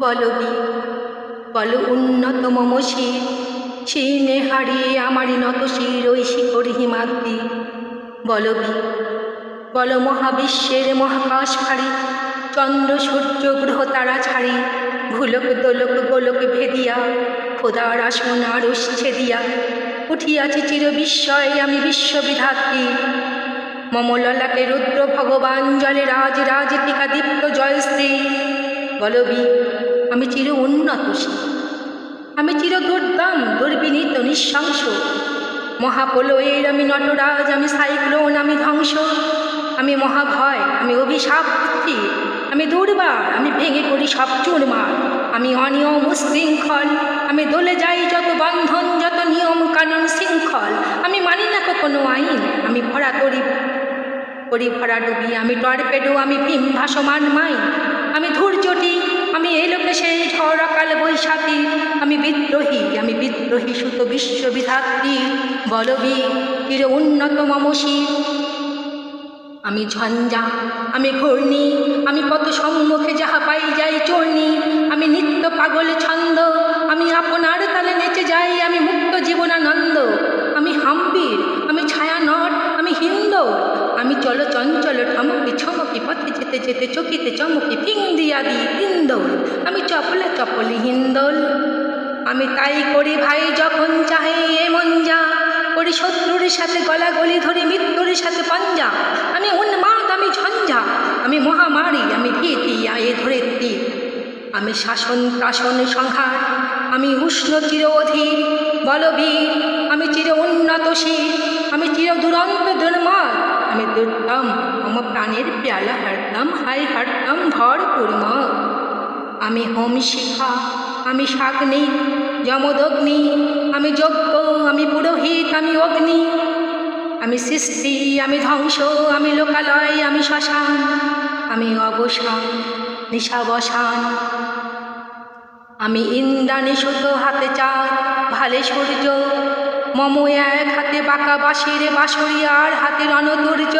বলবি, বল উন্নত মম শির শিনে হারিয়ে আমারই নত শির ওই শিকড় হিমাদ্রি বলবি, বল মহাবিশ্বের মহাকাশ ফাড়ি চন্দ্র সূর্য গ্রহ তারা ছাড়ি ভুলক দোলক গোলক ভেদিয়া, খোদার আসন আরস ছেদিয়া উঠিয়াছি চির বিস্ময় আমি বিশ্ববিধাত্রী। মম ললাটে রুদ্র ভগবান জলে রাজ রাজতিকা দীপ্ত জয়শ্রী। বলবি আমি চির উন্নত শিব। আমি চির দুর্দাম দুর্বিনীত, নিঃশংস। মহাপলয়ের আমি নটরাজ, আমি সাইক্লোন, আমি ধ্বংস। আমি মহাভয়, আমি অভিশাপ। আমি দুর্বার, আমি ভেঙে করি সব চুরমার। আমি অনিয়ম উশৃঙ্খল। আমি দলে যাই যত বন্ধন, যত নিয়ম কানুন শৃঙ্খল। আমি মানি না তো কোনো আইন, আমি ভরা করি করি ভরা ডুবি, আমি টর্পেডো, আমি ভীম ভাসমান মাই আমি ধৈর্যটি আমি এই লোকে সেই ঝড়কাল বৈশাখী। আমি বিদ্রোহী আমি বিদ্রোহী সুত বিশ্ববিধাত্রী। বলবি চির উন্নত মমসী। আমি ঝঞ্ঝা, আমি ঘূর্ণি, আমি কত সম্মুখে যাহা পাই যাই চর্ণি। আমি নিত্য পাগল ছন্দ, আমি আপনার তালে নেচে যাই, আমি মুক্ত জীবনানন্দ। আমি হাম্পির, আমি ছায়ানট, আমি হিন্দ আমি চল চঞ্চল ঠমকি ছমকি পথে যেতে যেতে চকিতে চমকি ফিং দিয়া দিই হিন্দোল আমি চপলে চপলি হিন্দোল আমি তাই করি ভাই যখন চাহে এমন যা। করি শত্রুর সাথে গলাগলি ধরি মৃত্যুর সাথে পঞ্জা। আমি উন্মাদ, আমি ঝঞ্ঝা। আমি মহামারী, আমি ভীতি, আয়ে ধরিত্রী। আমি শাসন প্রাসন সংহার। আমি উষ্ণ চির অধীর, বলবীর। আমি চির উন্নতশীল আমি চির দুরন্ত দুর্মার। আমি দুর্দম মম প্রাণের পেয়ালা হারতাম হাই হারতাম ধর কুর্ম আমি হোম শিখা আমি শাগ্নি যমদগ্নি আমি যজ্ঞ আমি পুরোহিত আমি অগ্নি আমি সৃষ্টি আমি ধ্বংস আমি লোকালয় আমি শ্মশান আমি অবসান নিশাবসান আমি ইন্দ্রাণী সুতো হাতে চাঁদ ভালে সূর্য মম এক হাতে বাঁকা বাঁশির বাঁশরি আর হাতে রণদুর্য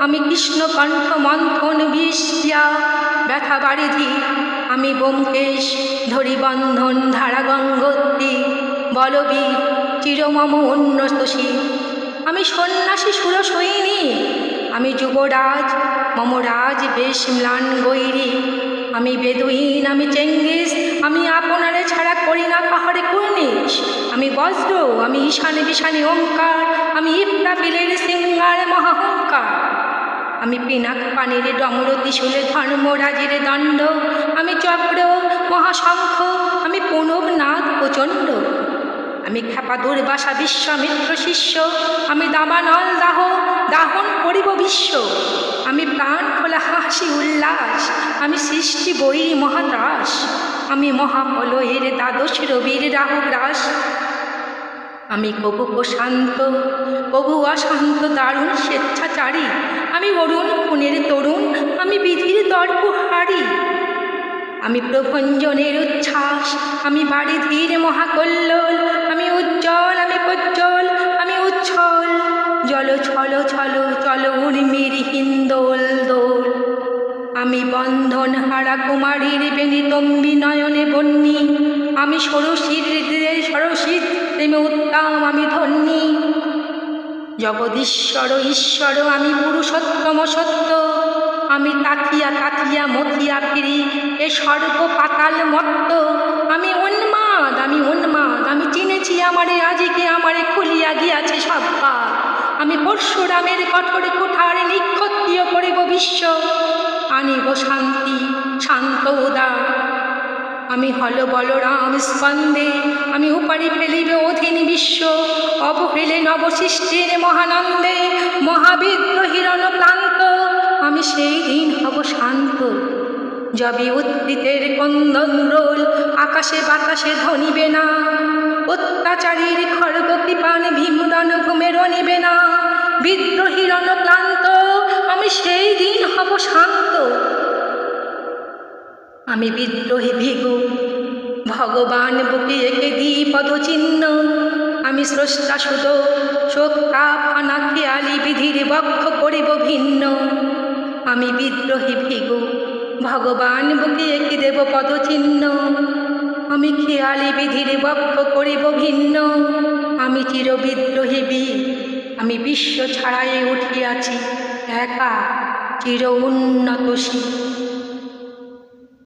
আমি কৃষ্ণকণ্ঠ মন্থন বিষিয়া ব্যথা বাড়িধি আমি বোমকেশ ধরি বন্ধন ধারা গঙ্গোত্রী। বলবী চিরমম উন্নতশী আমি সন্ন্যাসী সুর সৈনী। আমি যুবরাজ মম রাজ বেশ ম্লান গৈরী। আমি বেদুইন, আমি চেঙ্গিস। আমি আপনারে ছাড়া করি না পাহাড়ে আমি বজ্র, আমি ঈশান বিশানি ওঙ্কার, আমি ইপ্রাপিলের সিঙ্গার মহাহংকার। আমি পিনাক পানির ডমর ত্রিশূলে ধর্মরাজের দণ্ড। আমি চক্র, মহাশঙ্খ, আমি প্রণবনাথ প্রচণ্ড। আমি খ্যাপা দুর্বাসা বিশ্বামিত্র শিষ্য, আমি দাবানল দাহ, দাহন করিব বিশ্ব। আমি প্রাণ খোলা হাসি উল্লাস, আমি সৃষ্টি বৈরী মহাদাস আমি মহাপলয়ের দ্বাদশ রবির রাহুগ্রাস আমি কবু প্রশান্ত, কবু অশান্ত, দারুণ স্বেচ্ছাচারী। আমি অরুণ খুনের তরুণ, আমি বিধির দর্প হারি আমি প্রভঞ্জনের উচ্ছ্বাস, আমি বাড়ি ধীর মহাকল্লোল। আমি উজ্জ্বল, আমি প্রজ্জ্বল, আমি উচ্ছল। জল ছল ছল বন্ধন হারা কুমারীর বেনিতম্বি নয়নে বন্যি আমি হৃদয়ে ষড়শীর প্রেমে উত্তম, আমি ধন্যী। জগদীশ্বর, ঈশ্বর, আমি পুরুষোত্তম সত্য। আমি তাকিয়া তাকিয়া, মথিয়া ফিরি, এ সর্ব পাতাল মত্ত। আমি উন্মাদ আমি উন্মাদ, আমি চিনেছি আমারে, আজিকে আমারে খুলিয়া গিয়াছে সব পা আমি পরশুরামের কঠোর কুঠার নিক্ষত্রিয় করিব বিশ্ব। আনিব শান্তি, শান্ত উদার। আমি হল বলরাম স্কন্দে আমি উপারি ফেলিবে অধীন বিশ্ব। অবহেলে নবসৃষ্টির মহানন্দে, মহাবিদ্রোহীরণ প্রান্ত। আমি সেই দিন হব শান্ত। যবে উদ্ভিদের কন্দন রোল, আকাশে বাতাসে ধনিবে না। অত্যাচারীর খড়গ নিবে না বিদ্রোহীরণ ক্লান্ত আমি সেই দিন হব শান্ত। আমি বিদ্রোহী ভিগু, ভগবান বুকে একে দিই পদচিহ্ন। আমি স্রষ্টা সুদ শোক্তা ফানা খেয়ালি বিধির বক্ষ করিব ভিন্ন আমি বিদ্রোহী ভিগু, ভগবান বুকে এঁকে দেব পদচিহ্ন। আমি খেয়ালি বিধির বক্ষ করিব ভিন্ন আমি চিরবিদ্রোহী আমি বিশ্ব ছাড়াই উঠিয়াছি একা চির উন্নতশীল